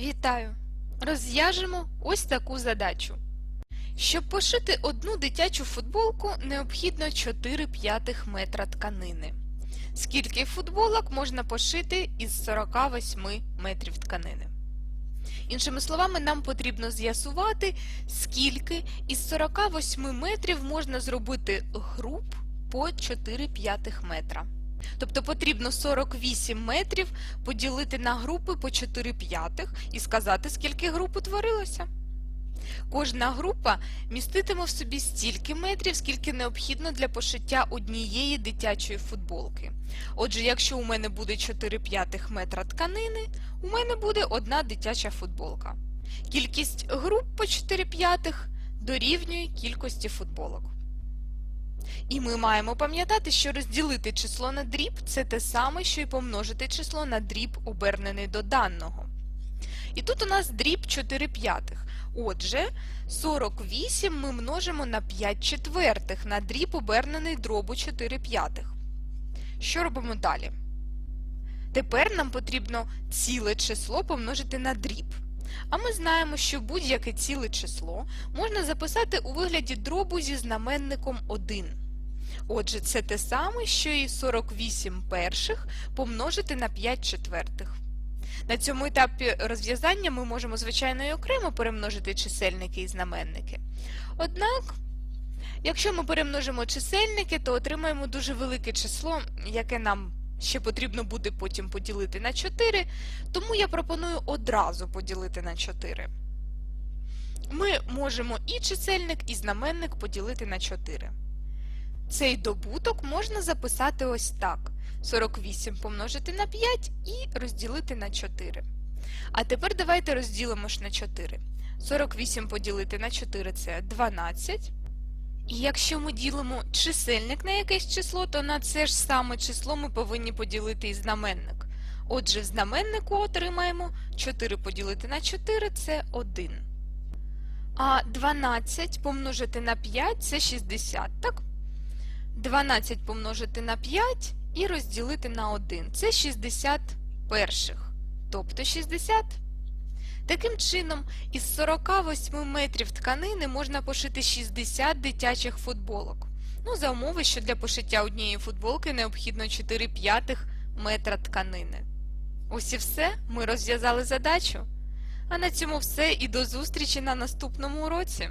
Вітаю! Розв'яжемо ось таку задачу. Щоб пошити одну дитячу футболку, необхідно 4 п'ятих метра тканини. Скільки футболок можна пошити із 48 метрів тканини? Іншими словами, нам потрібно з'ясувати, скільки із 48 метрів можна зробити груп по 4 п'ятих метра. Тобто потрібно 48 метрів поділити на групи по 4 п'ятих і сказати, скільки груп утворилося. Кожна група міститиме в собі стільки метрів, скільки необхідно для пошиття однієї дитячої футболки. Отже, якщо у мене буде 4 п'ятих метра тканини, у мене буде одна дитяча футболка. Кількість груп по 4 п'ятих дорівнює кількості футболок. І ми маємо пам'ятати, що розділити число на дріб це те саме, що й помножити число на дріб, обернений до даного. І тут у нас дріб 4 п'ятих. Отже, 48 ми множимо на 5 четвертих на дріб, обернений дробу 4 п'ятих. Що робимо далі? Тепер нам потрібно ціле число помножити на дріб. А ми знаємо, що будь-яке ціле число можна записати у вигляді дробу зі знаменником 1. Отже, це те саме, що і 48 перших помножити на 5 четвертих. На цьому етапі розв'язання ми можемо, звичайно, і окремо перемножити чисельники і знаменники. Однак, якщо ми перемножимо чисельники, то отримаємо дуже велике число, яке нам ще потрібно буде потім поділити на 4, тому я пропоную одразу поділити на 4. Ми можемо і чисельник, і знаменник поділити на 4. Цей добуток можна записати ось так. 48 помножити на 5 і розділити на 4. А тепер давайте розділимо ж на 4. 48 поділити на 4 це 12. І якщо ми ділимо чисельник на якесь число, то на це ж саме число ми повинні поділити і знаменник. Отже, в знаменнику отримаємо 4 поділити на 4 це 1. А 12 помножити на 5 це 60, так? 12 помножити на 5 і розділити на 1. Це 60 перших, тобто 60. Таким чином, із 48 метрів тканини можна пошити 60 дитячих футболок. Ну, за умови, що для пошиття однієї футболки необхідно 4 п'ятих метра тканини. Ось і все, ми розв'язали задачу. А на цьому все і до зустрічі на наступному уроці.